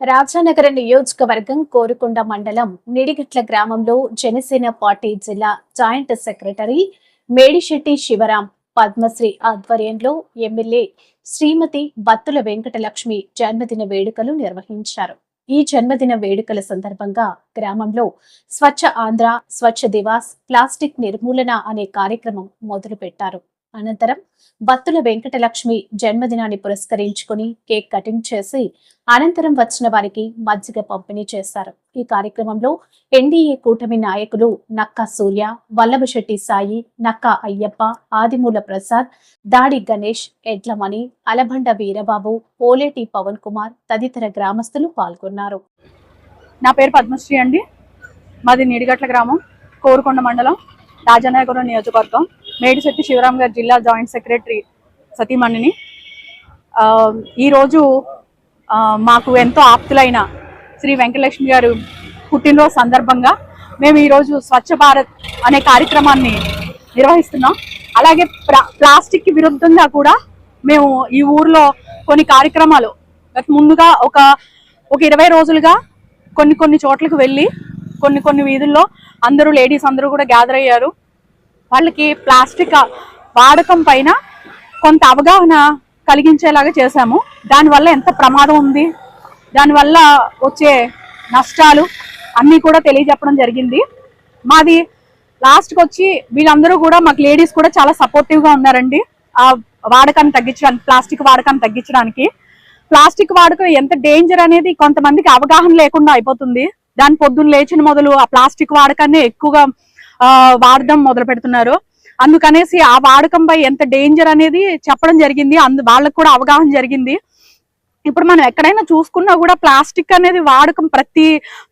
రాజానగర నియోజకవర్గం కోరుకొండ మండలం నిడిగట్ల గ్రామంలో జనసేన పార్టీ జిల్లా జాయింట్ సెక్రటరీ మేడిశెట్టి శివరాం పద్మశ్రీ ఆధ్వర్యంలో ఎమ్మెల్యే శ్రీమతి బత్తుల వెంకటలక్ష్మి జన్మదిన వేడుకలు నిర్వహించారు. ఈ జన్మదిన వేడుకల సందర్భంగా గ్రామంలో స్వచ్ఛ ఆంధ్ర స్వచ్ఛ దివాస్ ప్లాస్టిక్ నిర్మూలన అనే కార్యక్రమం మొదలుపెట్టారు. అనంతరం బత్తుల వెంకటలక్ష్మి జన్మదినాన్ని పురస్కరించుకుని కేక్ కటింగ్ చేసి అనంతరం వచ్చిన వారికి మజ్జిగ పంపిణీ చేశారు. ఈ కార్యక్రమంలో ఎన్డీఏ కూటమి నాయకులు నక్కా సూర్య వల్లభశెట్టి సాయి నక్కా అయ్యప్ప ఆదిమూల ప్రసాద్ దాడి గణేష్ ఎడ్లమణి అలబండ వీరబాబు పోలేటి పవన్ కుమార్ తదితర గ్రామస్తులు పాల్గొన్నారు. నా పేరు పద్మశ్రీ అండి. మాది నీడిగట్ల గ్రామం కోరుకొండ మండలం రాజానగరం నియోజకవర్గం. మేడిశెట్టి శివరాం గారి జిల్లా జాయింట్ సెక్రటరీ సతీమణిని. ఈరోజు మాకు ఎంతో ఆప్తులైన శ్రీ వెంకటలక్ష్మి గారు పుట్టినరోజు సందర్భంగా మేము ఈరోజు స్వచ్ఛ భారత్ అనే కార్యక్రమాన్ని నిర్వహిస్తున్నాం. అలాగే ప్రా- ప్లాస్టిక్ విరుద్ధంగా కూడా మేము ఈ ఊర్లో కొన్ని కార్యక్రమాలు గత ముందుగా ఒక ఒక ఇరవై రోజులుగా కొన్ని కొన్ని చోట్లకు వెళ్ళి కొన్ని కొన్ని వీధుల్లో అందరూ లేడీస్ అందరూ కూడా గ్యాదర్ అయ్యారు. వాళ్ళకి ప్లాస్టిక్ వాడకం పైన కొంత అవగాహన కలిగించేలాగా చేశాము. దానివల్ల ఎంత ప్రమాదం ఉంది? దానివల్ల వచ్చే నష్టాలు అన్నీ కూడా తెలియజెప్పడం జరిగింది. మాది లాస్ట్కి వచ్చి వీళ్ళందరూ కూడా మాకు లేడీస్ కూడా చాలా సపోర్టివ్గా ఉన్నారండి. ఆ వాడకాన్ని తగ్గించడానికి ప్లాస్టిక్ వాడకాన్ని తగ్గించడానికి. ప్లాస్టిక్ వాడకం ఎంత డేంజర్ అనేది కొంతమందికి అవగాహన లేకుండా అయిపోతుంది. దాని పొద్దున్న లేచిన మొదలు ఆ ప్లాస్టిక్ వాడకాన్ని ఎక్కువగా వాడడం మొదలు పెడుతున్నారు. అందుకనేసి ఆ వాడకంపై ఎంత డేంజర్ అనేది చెప్పడం జరిగింది. అందు వాళ్ళకు కూడా అవగాహన జరిగింది. ఇప్పుడు మనం ఎక్కడైనా చూసుకున్నా కూడా ప్లాస్టిక్ అనేది వాడకం ప్రతి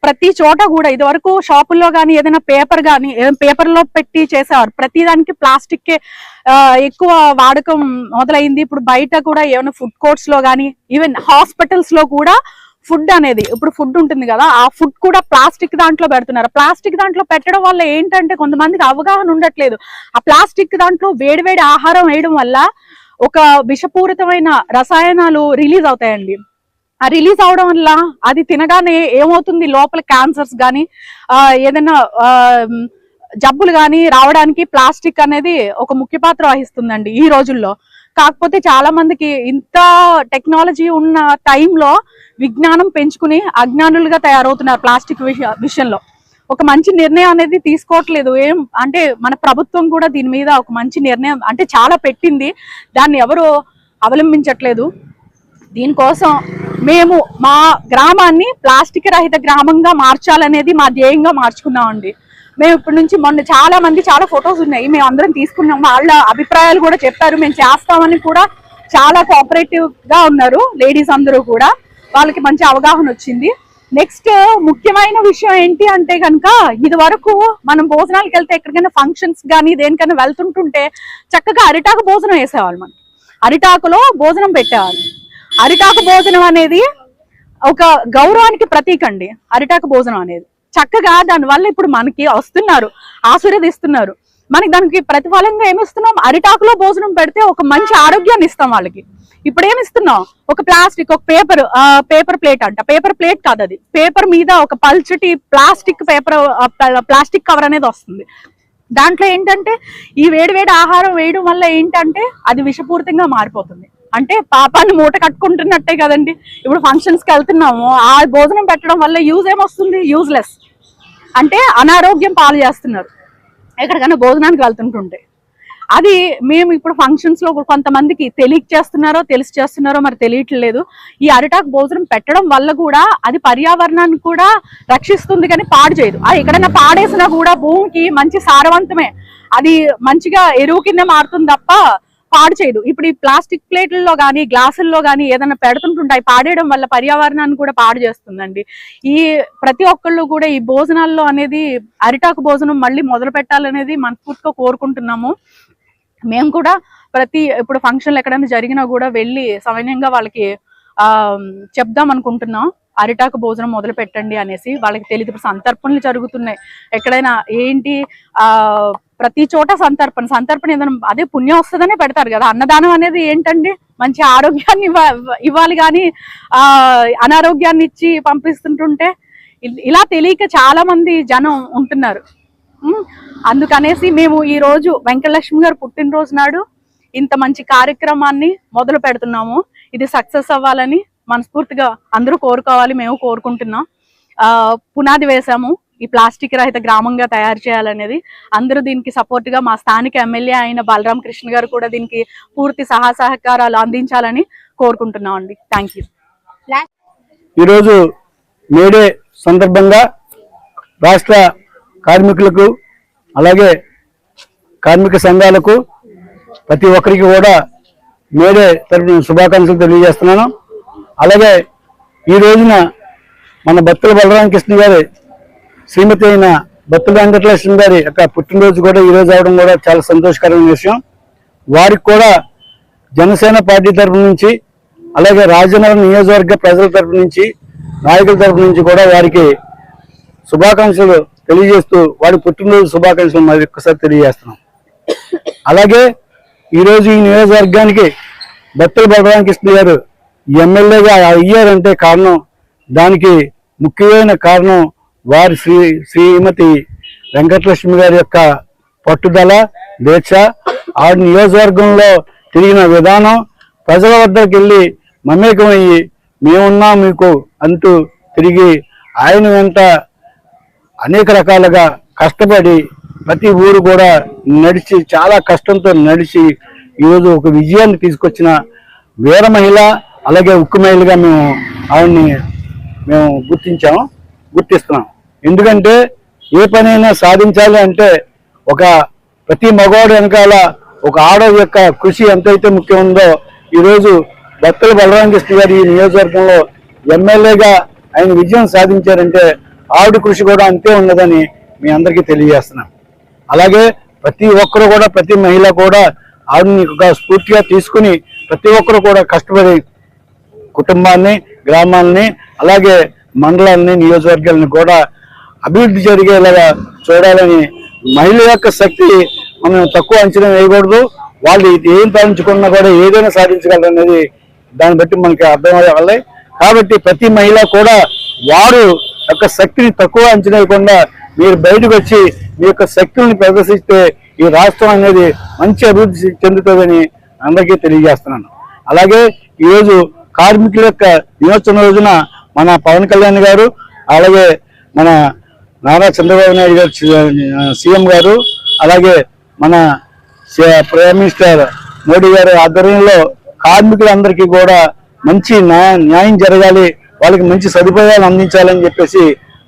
ప్రతి చోట కూడా ఇది వరకు షాపుల్లో కానీ ఏదైనా పేపర్ కానీ పేపర్లో పెట్టి చేసేవారు. ప్రతి దానికి ప్లాస్టిక్ ఎక్కువ వాడకం మొదలైంది. ఇప్పుడు బయట కూడా ఏమైనా ఫుడ్ కోర్ట్స్లో కానీ ఈవెన్ హాస్పిటల్స్లో కూడా ఫుడ్ అనేది ఇప్పుడు ఫుడ్ ఉంటుంది కదా ఆ ఫుడ్ కూడా ప్లాస్టిక్ దాంట్లో పెడుతున్నారు. ప్లాస్టిక్ దాంట్లో పెట్టడం వల్ల ఏంటంటే కొంతమందికి అవగాహన ఉండట్లేదు. ఆ ప్లాస్టిక్ దాంట్లో వేడివేడి ఆహారం వేయడం వల్ల ఒక విషపూరితమైన రసాయనాలు రిలీజ్ అవుతాయండి. ఆ రిలీజ్ అవడం వల్ల అది తినగానే ఏమవుతుంది? లోపల క్యాన్సర్స్ కానీ ఏదైనా ఆ, జబ్బులు కానీ రావడానికి ప్లాస్టిక్ అనేది ఒక ముఖ్య పాత్ర వహిస్తుందండి ఈ రోజుల్లో. కాకపోతే చాలా మందికి ఇంత టెక్నాలజీ ఉన్న టైంలో విజ్ఞానం పెంచుకుని అజ్ఞానులుగా తయారవుతున్నారు ప్లాస్టిక్ విషయంలో. ఒక మంచి నిర్ణయం అనేది తీసుకోవట్లేదు. ఏం అంటే మన ప్రభుత్వం కూడా దీని మీద ఒక మంచి నిర్ణయం అంటే చాలా పెట్టింది. దాన్ని ఎవరు అవలంబించట్లేదు. దీనికోసం మేము మా గ్రామాన్ని ప్లాస్టిక్ రహిత గ్రామంగా మార్చాలనేది మా ధ్యేయంగా మార్చుకున్నామండి. మేము ఇప్పటి నుంచి మొన్న చాలా మంది చాలా ఫొటోస్ ఉన్నాయి. మేము అందరం తీసుకున్నాం. వాళ్ళ అభిప్రాయాలు కూడా చెప్పారు. మేము చేస్తామని కూడా చాలా కోఆపరేటివ్గా ఉన్నారు లేడీస్ అందరూ కూడా. వాళ్ళకి మంచి అవగాహన వచ్చింది. నెక్స్ట్ ముఖ్యమైన విషయం ఏంటి అంటే కనుక ఇది వరకు మనం భోజనాలకు వెళ్తే ఎక్కడికైనా ఫంక్షన్స్ కానీ దేనికైనా వెళ్తుంటుంటే చక్కగా అరిటాకు భోజనం వేసేవాళ్ళు మనం. అరిటాకులో భోజనం పెట్టేవాళ్ళు. అరిటాకు భోజనం అనేది ఒక గౌరవానికి ప్రతీక అండి అరిటాకు భోజనం అనేది. చక్కగా దానివల్ల ఇప్పుడు మనకి వస్తున్నారు ఆశీర్వదిస్తున్నారు. మనకి దానికి ప్రతిఫలంగా ఏమిస్తున్నాం? అరిటాకులో భోజనం పెడితే ఒక మంచి ఆరోగ్యాన్ని ఇస్తాం వాళ్ళకి. ఇప్పుడు ఏమి ఇస్తున్నాం ఒక ప్లాస్టిక్ ఒక పేపర్ పేపర్ ప్లేట్ అంట. పేపర్ ప్లేట్ కాదు అది. పేపర్ మీద ఒక పల్చటి ప్లాస్టిక్ పేపర్ ప్లాస్టిక్ కవర్ అనేది వస్తుంది. దాంట్లో ఏంటంటే ఈ వేడివేడి ఆహారం వేయడం వల్ల ఏంటంటే అది విషపూరితంగా మారిపోతుంది. అంటే పాపాన్ని మూట కట్టుకుంటున్నట్టే కదండి. ఇప్పుడు ఫంక్షన్స్కి వెళ్తున్నాము. ఆ భోజనం పెట్టడం వల్ల యూజ్ ఏమొస్తుంది? యూజ్లెస్ అంటే అనారోగ్యం పాలు చేస్తున్నారు. ఎక్కడికైనా భోజనానికి వెళ్తుంటుంటే. అది మేము ఇప్పుడు ఫంక్షన్స్లో కొంతమందికి తెలియక చేస్తున్నారో తెలిసి చేస్తున్నారో మరి తెలియట్లేదు. ఈ అరిటాకు భోజనం పెట్టడం వల్ల కూడా అది పర్యావరణాన్ని కూడా రక్షిస్తుంది కానీ పాడు చేయదు. అది ఎక్కడైనా పాడేసినా కూడా భూమికి మంచి సారవంతమే. అది మంచిగా ఎరువు కింద మారుతుంది తప్ప పాడు చేయదు ఇప్పుడు ఈ ప్లాస్టిక్ ప్లేట్లలో కానీ గ్లాసుల్లో కానీ ఏదైనా పెడుతుంటుంటాయి పాడేయడం వల్ల పర్యావరణాన్ని కూడా పాడు చేస్తుందండి. ఈ ప్రతి ఒక్కళ్ళు కూడా ఈ భోజనాల్లో అనేది అరిటాకు భోజనం మళ్ళీ మొదలు పెట్టాలనేది మనస్ఫూర్తిగా కోరుకుంటున్నాము. మేము కూడా ప్రతి ఇప్పుడు ఫంక్షన్లు ఎక్కడైనా జరిగినా కూడా వెళ్ళి సవినయంగా వాళ్ళకి ఆ చెప్దాం అనుకుంటున్నాం. అరిటాకు భోజనం మొదలు పెట్టండి అనేసి వాళ్ళకి తెలియదు. ఇప్పుడు సంతర్పణలు జరుగుతున్నాయి. ఎక్కడైనా ఏంటి ఆ ప్రతి చోట సంతర్పణ సంతర్పణ ఏదైనా అదే పుణ్యం వస్తుందనే పెడతారు కదా. అన్నదానం అనేది ఏంటండి? మంచి ఆరోగ్యాన్ని ఇవ్వాలి కానీ ఆ అనారోగ్యాన్ని ఇచ్చి పంపిస్తుంటుంటే ఇలా తెలియక చాలా మంది జనం ఉంటున్నారు. అందుకనేసి మేము ఈ రోజు వెంకటలక్ష్మి గారు పుట్టినరోజు నాడు ఇంత మంచి కార్యక్రమాన్ని మొదలు పెడుతున్నాము. ఇది సక్సెస్ అవ్వాలని మనస్ఫూర్తిగా అందరూ కోరుకోవాలి మేము కోరుకుంటున్నాం. ఆ పునాది వేశాము. ఈ ప్లాస్టిక్ రహిత గ్రామంగా తయారు చేయాలనేది అందరూ దీనికి సపోర్ట్గా మా స్థానిక ఎమ్మెల్యే అయిన బలరాం కృష్ణ గారు కూడా దీనికి పూర్తి సహా సహకారాలు అందించాలని కోరుకుంటున్నాం అండి. థ్యాంక్ యూ ఈరోజు మేడే సందర్భంగా రాష్ట్ర కార్మికులకు అలాగే కార్మిక సంఘాలకు ప్రతి ఒక్కరికి కూడా మేడే తరఫున శుభాకాంక్షలు తెలియజేస్తున్నాను. అలాగే ఈ రోజున మన భక్తుల బలరామకృష్ణ గారి శ్రీమతి అయిన బత్తుల వెంకటలక్ష్మి గారి యొక్క పుట్టినరోజు కూడా ఈరోజు అవడం కూడా చాలా సంతోషకరమైన విషయం. వారికి కూడా జనసేన పార్టీ తరపు నుంచి అలాగే రాజనగరం నియోజకవర్గ ప్రజల తరపు నుంచి నాయకుల తరఫు నుంచి కూడా వారికి శుభాకాంక్షలు తెలియజేస్తూ వారి పుట్టినరోజు శుభాకాంక్షలు మరి ఒక్కసారి తెలియజేస్తున్నాం. అలాగే ఈరోజు ఈ నియోజకవర్గానికి బత్తల బలరామకృష్ణ గారు ఎమ్మెల్యేగా అయ్యారంటే కారణం దానికి ముఖ్యమైన కారణం వారి శ్రీ శ్రీమతి వెంకటలక్ష్మి గారి యొక్క పట్టుదల దీక్ష ఆ నియోజకవర్గంలో తిరిగిన విధానం ప్రజల వద్దకు వెళ్ళి మమేకమయ్యి మేమున్నా మీకు అంటూ తిరిగి ఆయన వెంట అనేక రకాలుగా కష్టపడి ప్రతి ఊరు కూడా నడిచి చాలా కష్టంతో నడిచి ఈరోజు ఒక విజయాన్ని తీసుకొచ్చిన వీర మహిళ అలాగే ఉక్కు మహిళగా మేము ఆవిడ్ని మేము గుర్తించాము గుర్తిస్తున్నాం. ఎందుకంటే ఏ పనైనా సాధించాలి అంటే ఒక ప్రతి మగవాడు వెనకాల ఒక ఆడ యొక్క కృషి ఎంతైతే ముఖ్యం ఉందో ఈరోజు భక్తుల బలరామకృష్ణ గారు ఈ నియోజకవర్గంలో ఎమ్మెల్యేగా ఆయన విజయం సాధించారంటే ఆవిడ కృషి కూడా అంతే ఉన్నదని మీ అందరికీ తెలియజేస్తున్నాం. అలాగే ప్రతి ఒక్కరు కూడా ప్రతి మహిళ కూడా ఆవిడని ఒక స్ఫూర్తిగా తీసుకుని ప్రతి ఒక్కరు కూడా కష్టపడి కుటుంబాన్ని గ్రామాలని అలాగే మండలాలని నియోజకవర్గాలను కూడా అభివృద్ధి జరిగేలాగా చూడాలని మహిళ యొక్క శక్తి మనం తక్కువ అంచనా వేయకూడదు. వాళ్ళు ఏం సాధించుకున్నా కూడా ఏదైనా సాధించగలరు అనేది దాన్ని బట్టి మనకి అర్థం కాబట్టి ప్రతి మహిళ కూడా వారు యొక్క శక్తిని తక్కువ అంచనా వేయకుండా మీరు బయటకు వచ్చి మీ యొక్క శక్తుల్ని ప్రదర్శిస్తే ఈ రాష్ట్రం అనేది మంచి అభివృద్ధి చెందుతుందని అందరికీ తెలియజేస్తున్నాను. అలాగే ఈరోజు కార్మికుల యొక్క దినోత్సవం రోజున మన పవన్ కళ్యాణ్ గారు అలాగే మన నారా చంద్రబాబు నాయుడు గారు సీఎం గారు అలాగే మన ప్రైమ్ మినిస్టర్ మోడీ గారి ఆధ్వర్యంలో కార్మికులందరికీ కూడా మంచి న్యాయం జరగాలి వాళ్ళకి మంచి సదుపాయాలు అందించాలని చెప్పేసి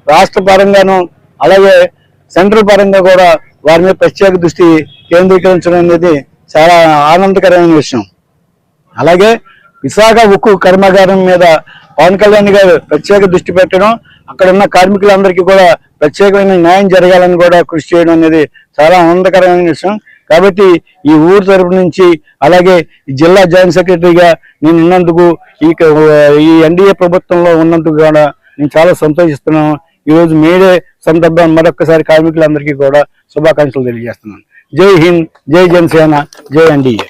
రాష్ట్ర పరంగాను అలాగే సెంట్రల్ పరంగా కూడా వారి మీద ప్రత్యేక దృష్టి కేంద్రీకరించడం అనేది చాలా ఆనందకరమైన విషయం. అలాగే విశాఖ ఉక్కు కర్మాగారం మీద పవన్ కళ్యాణ్ గారు ప్రత్యేక దృష్టి పెట్టడం అక్కడ ఉన్న కార్మికులందరికీ కూడా ప్రత్యేకమైన న్యాయం జరగాలని కూడా కృషి చేయడం అనేది చాలా ఆనందకరమైన విషయం. కాబట్టి ఈ ఊరు తరపు నుంచి అలాగే ఈ జిల్లా జాయింట్ సెక్రటరీగా నేను ఉన్నందుకు ఈ ఈ ఎన్డీఏ ప్రభుత్వంలో ఉన్నందుకు కూడా నేను చాలా సంతోషిస్తున్నాను. ఈ రోజు మేడే సందర్భం మరొకసారి కార్మికులందరికీ కూడా శుభాకాంక్షలు తెలియజేస్తున్నాను. జై హింద్ జై జనసేన జై ఎన్డీఏ